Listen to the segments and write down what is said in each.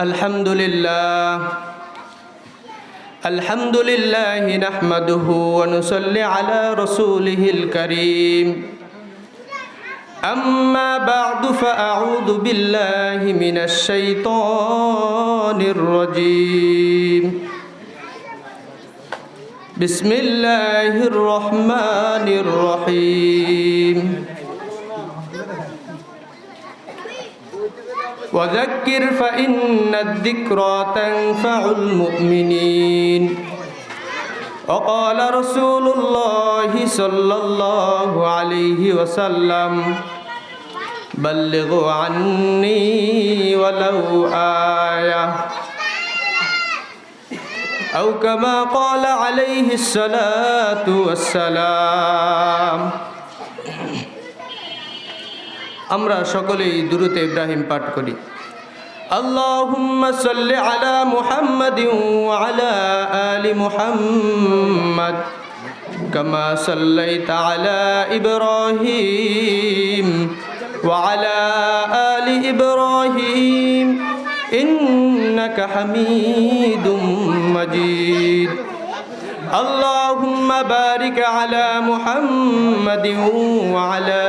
الحمد لله الحمد لله نحمده ونصلي على رسوله الكريم. أما بعد فأعوذ بالله من الشيطان الرجيم. بسم الله الرحمن الرحيم. وذكر فإن الذكرى تنفع المؤمنين وقال رسول الله صلى الله عليه وسلم بلغوا عني ولو آية أو كما قال عليه الصلاة والسلام আমরা সকলেই দুরুতে ইব্রাহিম পাঠ করি اللهم صل على محمد وعلى آل محمد كما صليت على إبراهيم وعلى آل إبراهيم إنك حميد مجيد اللهم بارك على محمد وعلى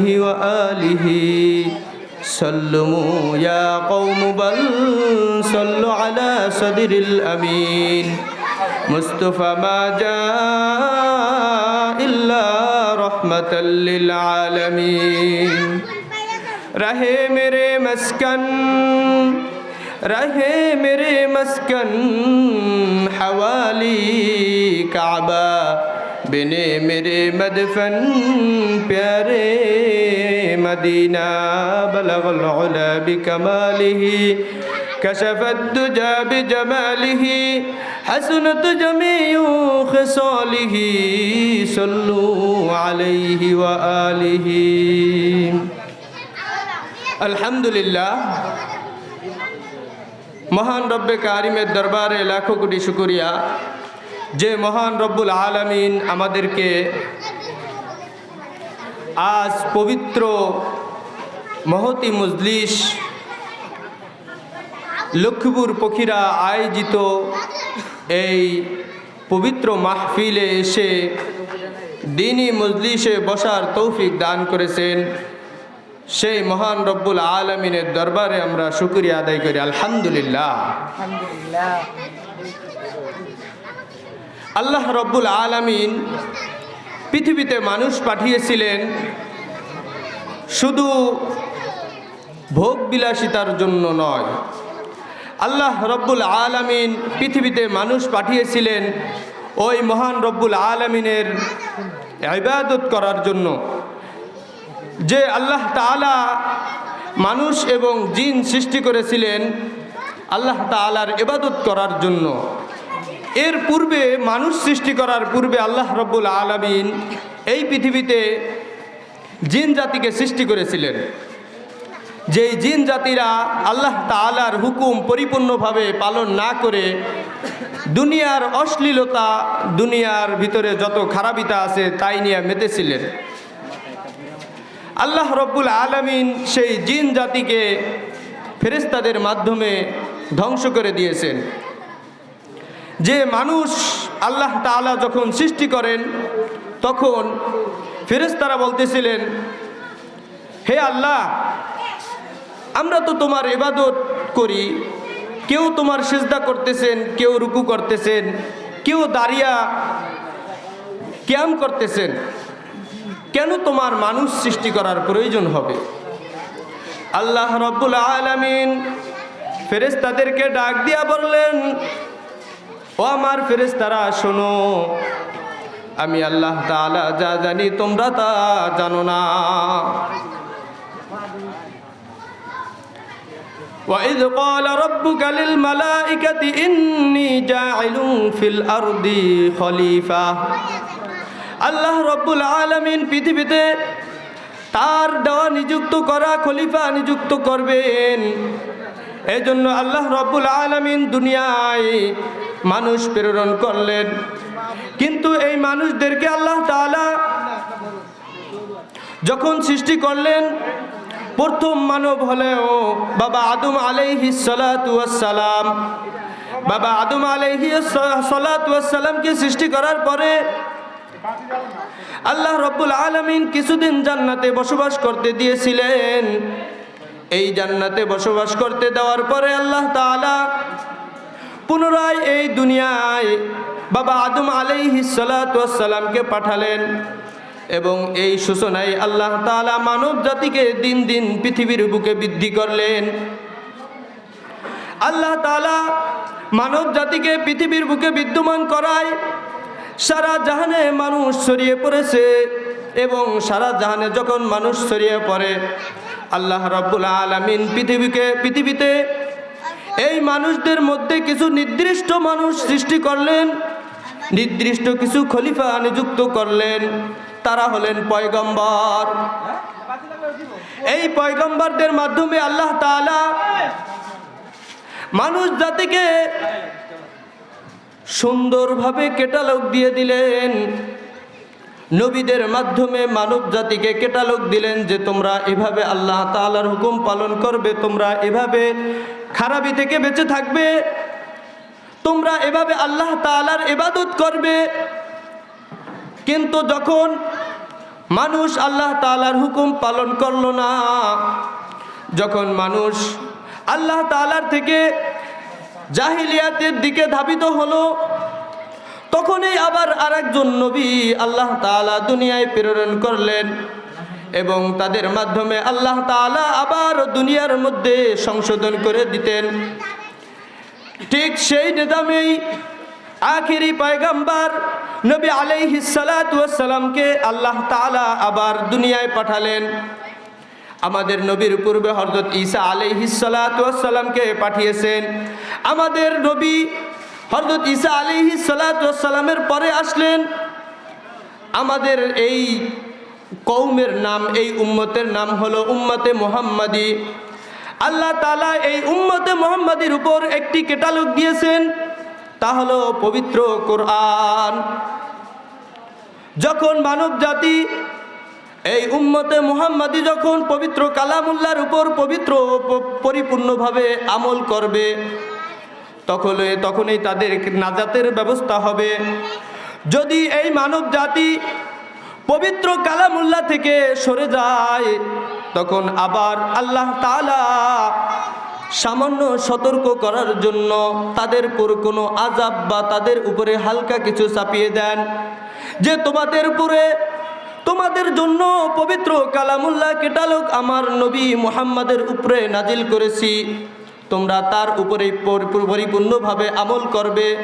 وآله سلموا يا قوم بل صلوا على صدر الأمين. مصطفى ما جاء إلا رحمة للعالمين. رہے میرے مسکن رہے میرے مسکن حوالی کعبہ بنے میرے مدفن. پیارے مدينا بلغ العلا بكماله كشف الدجى بجماله حسنت جميع خصاله صلوا عليه وآله الحمد لله মহান রব্বে কারিমের দরবারে লাখো কোটি শুকুরিয়া যে মহান রব্বুল আলমিন আমাদেরকে আজ পবিত্র মহতি মজলিস লক্ষ্মীপুর পক্ষীরা আয়োজিত এই পবিত্র মাহফিলে এসে দিনী মজলিসে বসার তৌফিক দান করেছেন। সেই মহান রব্বুল আলমিনের দরবারে আমরা শুক্রিয়া আদায় করি। আলহামদুলিল্লাহ। আলহামদুলিল্লাহ। আল্লাহ রব্বুল আলমিন পৃথিবীতে মানুষ পাঠিয়েছিলেন শুধু ভোগ বিলাসিতার জন্য নয়। আল্লাহ রব্বুল আলমিন পৃথিবীতে মানুষ পাঠিয়েছিলেন ওই মহান রব্বুল আলমিনের ইবাদত করার জন্য। যে আল্লাহ তাআলা মানুষ এবং জিন সৃষ্টি করেছিলেন, আল্লাহ তাআলার ইবাদত করার জন্য। এর পূর্বে মানুষ সৃষ্টি করার পূর্বে আল্লাহ রব্বুল আলমিন এই পৃথিবীতে জিন জাতিকে সৃষ্টি করেছিলেন। যেই জিন জাতিরা আল্লাহ তাআলার হুকুম পরিপূর্ণভাবে পালন না করে দুনিয়ার অশ্লীলতা, দুনিয়ার ভিতরে যত খারাপিতা আছে তাই নিয়ে মেতেছিলেন। আল্লাহ রব্বুল আলমিন সেই জিন জাতিকে ফেরেস্তাদের মাধ্যমে ধ্বংস করে দিয়েছেন। যে মানুষ আল্লাহ তাআলা যখন সৃষ্টি করেন, তখন ফেরেস্তারা বলতেছিলেন, হে আল্লাহ, আমরা তো তোমার এবাদত করি। কেউ তোমার সেজদা করতেছেন, কেউ রুকু করতেছেন, কেউ দাঁড়িয়া ক্যাম করতেছেন। কেন তোমার মানুষ সৃষ্টি করার প্রয়োজন হবে? আল্লাহ রব্বুল আলমিন ফেরেস্তাদেরকে ডাক দিয়া বললেন ও আমার ফেরেস্তারা শোনো আমি আল্লাহ তাআলা যা জানি তোমরা তা জানো না وإذ قال ربك للملائكة إني جاعل في الأرض خليفة আল্লাহ রব্বুল আলমিন পৃথিবীতে তার দেওয়া নিযুক্ত করা খলিফা নিযুক্ত করবেন এই জন্য আল্লাহ রব্বুল আলমিন দুনিয়ায় মানুষ প্রেরণ করলেন। কিন্তু এই মানুষদেরকে আল্লাহ তাআলা যখন সৃষ্টি করলেন, প্রথম মানব হলেও বাবা আদম আলাইহি সালাম বাবা আদম আলাইহি সালাতামকে সৃষ্টি করার পরে আল্লাহ রব্বুল আলমিন কিছুদিন জান্নাতে বসবাস করতে দিয়েছিলেন। এই জান্নাতে বসবাস করতে দেওয়ার পরে আল্লাহ তাআলা পুনরায় এই দুনিয়ায় বাবা আদম আলাইহি সালাতামকে পাঠালেন এবং এই সূচনায় আল্লাহ তাআলা মানব জাতিকে দিন দিন পৃথিবীর বুকে বৃদ্ধি করলেন। আল্লাহ তাআলা মানব জাতিকে পৃথিবীর বুকে বিদ্যমান করায় সারা জাহানে মানুষ ছড়িয়ে পড়েছে এবং সারা জাহানে যখন মানুষ ছড়িয়ে পড়ে, আল্লাহ রাব্বুল আলামিন পৃথিবীকে পৃথিবীতে এই মানুষদের মধ্যে কিছু নির্দিষ্ট মানুষ সৃষ্টি করলেন, নির্দিষ্ট কিছু খলিফা নিযুক্ত করলেন, তারা হলেন পয়গম্বর। এই পয়গম্বরদের মাধ্যমে আল্লাহ তাআলা মানুষ জাতিকে সুন্দরভাবে কেটালগ দিয়ে দিলেন। নবীদের মাধ্যমে মানব জাতিকে কেটালগ দিলেন যে তোমরা এভাবে আল্লাহ তাআলার হুকুম পালন করবে, তোমরা এভাবে খারাপি থেকে বেঁচে থাকবে। তোমরা এভাবে আল্লাহ তাআলার এবাদত করবে। কিন্তু যখন মানুষ আল্লাহ তাআলার হুকুম পালন করল না, যখন মানুষ আল্লাহ তাআলার থেকে জাহিলিয়াতের দিকে ধাবিত হলো, তখনই আবার আরেকজন নবী আল্লাহ তাআলা দুনিয়ায় প্রেরণ করলেন। এবং তাদের মাধ্যমে আল্লাহ তাআলা আবার দুনিয়ার মধ্যে সংশোধন করে দিতেন। ঠিক সেই নিদামেই আখিরি পয়গাম্বার নবী আলাইহি সালামকে আল্লাহ তাআলা আবার দুনিয়ায় পাঠালেন। আমাদের নবীর পূর্বে হরদত ঈসা আলাইহি সালামকে পাঠিয়েছেন। আমাদের নবী হরদত ঈসা আলাইহি সালামের পরে আসলেন। আমাদের এই কৌমের নাম, এই উম্মতের নাম হলো উম্মতে মোহাম্মদী। আল্লাহ তালা এই উম্মতে মোহাম্মদীর উপর একটি কেটালুক দিয়েছেন, তা হলো পবিত্র কোরআন। যখন মানব জাতি এই উম্মতে মুহাম্মাদি যখন পবিত্র কালামুল্লার উপর পবিত্র পরিপূর্ণভাবে আমল করবে তখন তখনই তাদের নাজাতের ব্যবস্থা হবে। যদি এই মানব জাতি পবিত্র কালামুল্লাহ থেকে সরে যায়। তখন আবার আল্লাহ তাআলা সামান্য সতর্ক করার জন্য তাদের উপর কোনো আজাব বা তাদের উপরে হালকা কিছু চাপিয়ে দেন যে, তোমাদের উপরে, তোমাদের জন্য পবিত্র কালামুল্লাহ কেটালক আমার নবী মুহাম্মাদের উপরে নাজিল করেছি। তোমরা তার উপরে পর- পরিপূর্ণভাবে আমল করবে।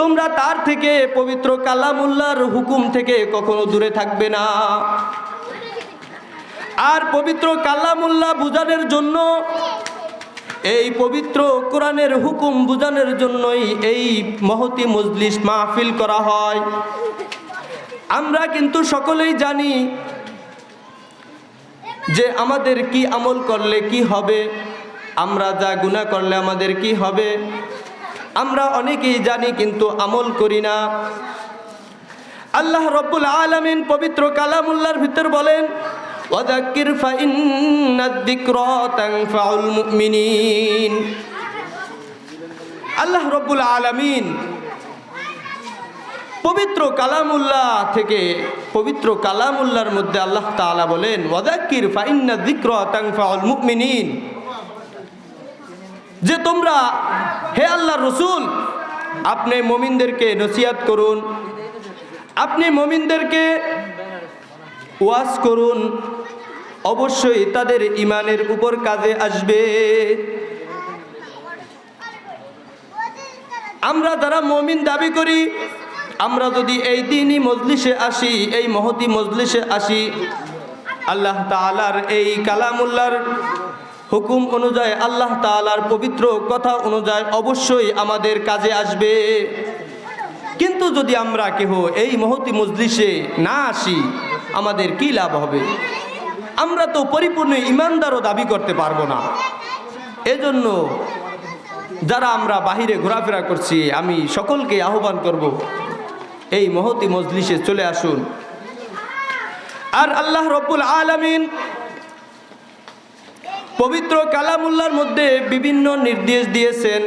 তোমরা তার থেকে পবিত্র কালামুল্লার হুকুম থেকে কখনো দূরে থাকবে না। আর পবিত্র কালামুল্লাহ বুঝানোর জন্য, এই পবিত্র কোরআনের হুকুম বুঝানোর জন্যই এই মহতি মজলিস মাহফিল করা হয়। আমরা কিন্তু সকলেই জানি যে আমাদের কি আমল করলে কি হবে, আমরা যা গুনাহ করলে আমাদের কি হবে। আমরা অনেকেই জানি কিন্তু আমল করি না। আল্লাহ রব্বুল আলামিন পবিত্র কালামুল্লার ভিতর বলেন আল্লাহ রব্বুল আলামিন পবিত্র কালামুল্লাহ থেকে পবিত্র কালামুল্লাহর মধ্যে আল্লাহ তাআলা বলেন ওয়াদাক্কির ফাইন্নাদ-যিকরা তানফাউল মুমিনিন। যে তোমরা হে আল্লাহ রসুল, আপনি মমিনদেরকে নসিহাত করুন। আপনি মমিনদেরকে ওয়াজ করুন। অবশ্যই তাদের ইমানের উপর কাজে আসবে। আমরা যারা মমিন দাবি করি, আমরা যদি এই দিনই মজলিসে আসি, এই মহতি মজলিসে আসি, আল্লাহ তাআলার এই কালামুল্লার হুকুম অনুযায়ী আল্লাহ তাআলার পবিত্র কথা অনুযায়ী অবশ্যই আমাদের কাজে আসবে। কিন্তু যদি আমরা কেহ এই মহতি মজলিসে না আসি, আমাদের কি লাভ হবে? আমরা তো পরিপূর্ণ ইমানদারও দাবি করতে পারব না। এজন্য যারা আমরা বাহিরে ঘোরাফেরা করছি, আমি সকলকে আহ্বান করব, এই মহতি মজলিসে চলে আসুন। আর আল্লাহ রব্বুল আলামিন পবিত্র কালামুল্লার মধ্যে বিভিন্ন নির্দেশ দিয়েছেন।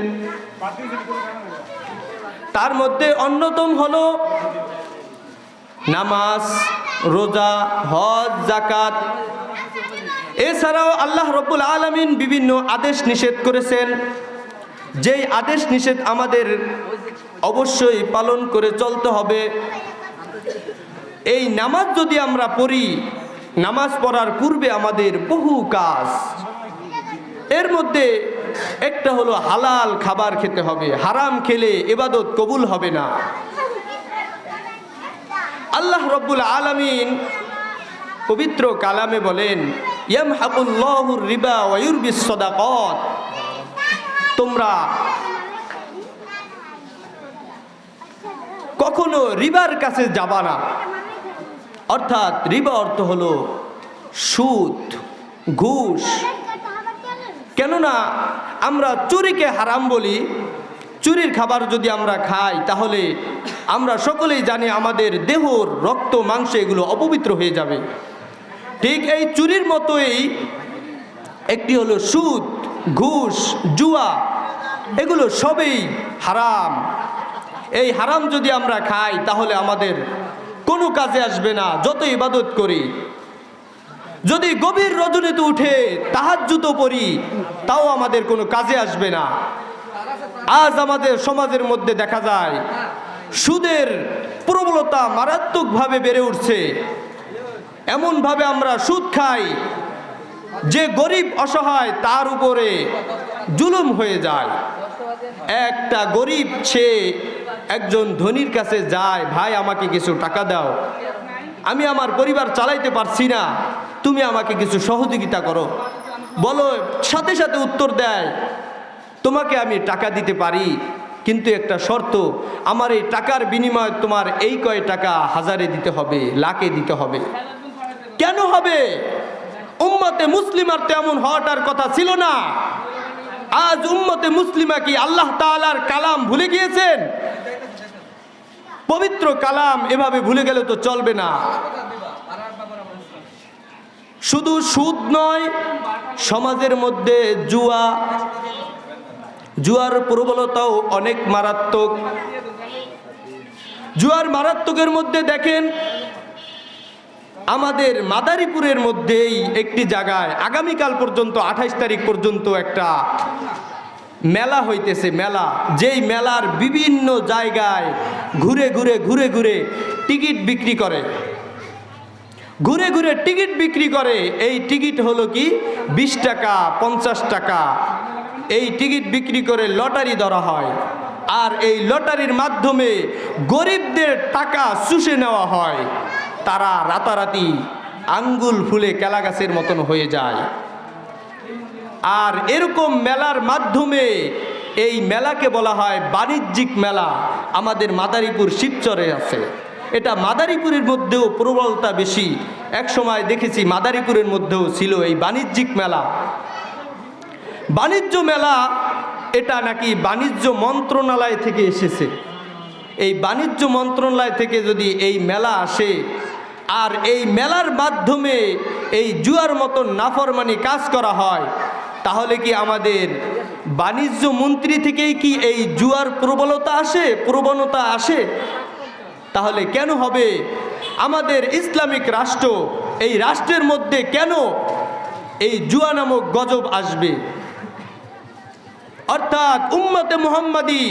তার মধ্যে অন্যতম হলো নামাজ, রোজা, হজ জাকাত এছাড়াও আল্লাহ রব্বুল আলমিন বিভিন্ন আদেশ নিষেধ করেছেন। যেই আদেশ নিষেধ আমাদের অবশ্যই পালন করে চলতে হবে। এই নামাজ যদি আমরা পড়ি, নামাজ পড়ার পূর্বে আমাদের বহু কাজ এর মধ্যে একটা হলো হালাল খাবার খেতে হবে, হারাম খেলে এবাদত কবুল হবে না। আল্লাহ রব্বুল আলামিন পবিত্র কালামে বলেন রিবা তোমরা কখনো রিবার কাছে যাবা না। অর্থাৎ রিবা অর্থ হলো সুদ, ঘুষ কেননা আমরা চুরিকে হারাম বলি, চুরির খাবার যদি আমরা খাই, তাহলে আমরা সকলেই জানি আমাদের দেহর রক্ত, মাংস এগুলো অপবিত্র হয়ে যাবে। ঠিক এই চুরির মতোই একটি হলো সুদ, ঘুষ, জুয়া, এগুলো সবই হারাম। এই হারাম যদি আমরা খাই, তাহলে আমাদের কোনো কাজে আসবে না যত ইবাদত করি। যদি গভীর রজনীতে উঠে তাহার জুতো পরি তাও আমাদের কোনো কাজে আসবে না। আজ আমাদের সমাজের মধ্যে দেখা যায়, সুদের প্রবলতা মারাত্মকভাবে বেড়ে উঠছে। এমনভাবে আমরা সুদ খাই, যে গরিব অসহায় তার উপরে জুলুম হয়ে যায়। একটা গরিব, সে একজন ধনির কাছে যায়, ভাই, আমাকে কিছু টাকা দাও। আমি আমার পরিবার চালাইতে পারছি না। তুমি আমাকে কিছু সহযোগিতা করো। বলো, সাথে সাথে উত্তর দেয়, তোমাকে আমি টাকা দিতে পারি, কিন্তু একটা শর্ত, আমার এই টাকার বিনিময়ে তোমার এই কয় টাকা হাজারে দিতে হবে, লাখে দিতে হবে। কেন হবে? উম্মতে মুসলিমার তেমন হওয়াটার কথা ছিল না। আজ উম্মতে মুসলিমা কি আল্লাহ তাআলার কালাম ভুলে গিয়েছেন? পবিত্র কালাম এভাবে ভুলে গেলে তো চলবে না। শুধু সুদ নয়, সমাজের মধ্যে জুয়া, জুয়ার প্রবলতাও অনেক মারাত্মক। জুয়ার মারাত্মকের মধ্যে দেখেন, আমাদের মাদারীপুরের মধ্যেই একটি জায়গায় আগামীকাল পর্যন্ত, আঠাইশ তারিখ পর্যন্ত একটা মেলা হইতেছে, মেলা। যেই মেলার বিভিন্ন জায়গায় ঘুরে ঘুরে ঘুরে ঘুরে টিকিট বিক্রি করে। ঘুরে ঘুরে টিকিট বিক্রি করে। এই টিকিট হলো কি? বিশ টাকা, পঞ্চাশ টাকা। এই টিকিট বিক্রি করে লটারি ধরা হয়। আর এই লটারির মাধ্যমে গরিবদের টাকা চুষে নেওয়া হয়। তারা রাতারাতি আঙ্গুল ফুলে কেলা গাছের মতন হয়ে যায়। আর এরকম মেলার মাধ্যমে এই মেলাকে বলা হয় বাণিজ্যিক মেলা। আমাদের মাদারীপুর শিবচরে আছে। এটা মাদারীপুরের মধ্যেও প্রবলতা বেশি। এক সময় দেখেছি মাদারীপুরের মধ্যেও ছিল এই বাণিজ্যিক মেলা। বাণিজ্য মেলা এটা নাকি বাণিজ্য মন্ত্রণালয় থেকে এসেছে। এই বাণিজ্য মন্ত্রণালয় থেকে যদি এই মেলা আসে, আর এই মেলার মাধ্যমে এই জুয়ার মতন নাফরমানি কাজ করা হয়, তাহলে কি আমাদের বাণিজ্য মন্ত্রী থেকেই কি এই জুয়ার প্রবলতা আসে, প্রবণতা আসে? তাহলে কেন হবে? আমাদের ইসলামিক রাষ্ট্র এই রাষ্ট্রের মধ্যে কেন এই জুয়া নামক গজব আসবে? অর্থাৎ উম্মতে মুহাম্মাদি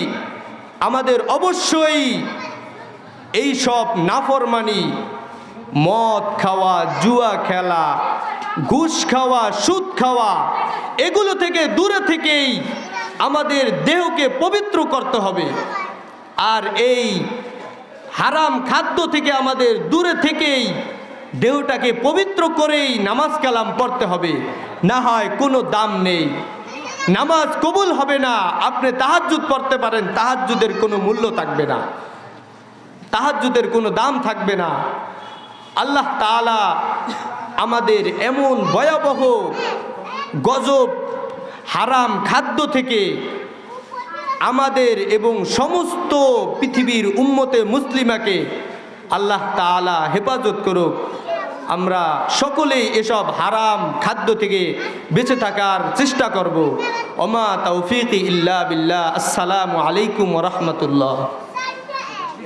আমাদের অবশ্যই এই সব নাফরমানি, মদ খাওয়া, জুয়া খেলা, ঘুষ খাওয়া, সুদ খাওয়া, এগুলো থেকে দূরে থেকেই আমাদের দেহকে পবিত্র করতে হবে। আর এই হারাম খাদ্য থেকে আমাদের দূরে থেকেই দেহটাকে পবিত্র করেই নামাজ কালাম পড়তে হবে। না হয় কোনো দাম নেই। নামাজ কবুল হবে না। আপনি তাহাজ্জুদ পড়তে পারেন, তাহাজ্জুদের কোনো মূল্য থাকবে না। তাহাজ্জুদের কোনো দাম থাকবে না। আল্লাহ তাআলা আমাদের এমন ভয়াবহ গজব, হারাম খাদ্য থেকে আমাদের এবং সমস্ত পৃথিবীর উম্মতে মুসলিমাকে আল্লাহ তালা হেফাজত করুক। আমরা সকলেই এসব হারাম খাদ্য থেকে বেঁচে থাকার চেষ্টা করব। অমা তৌফিক ইল্লা বিল্লাহ। আসসালামু আলাইকুম রহমতুল্লাহ।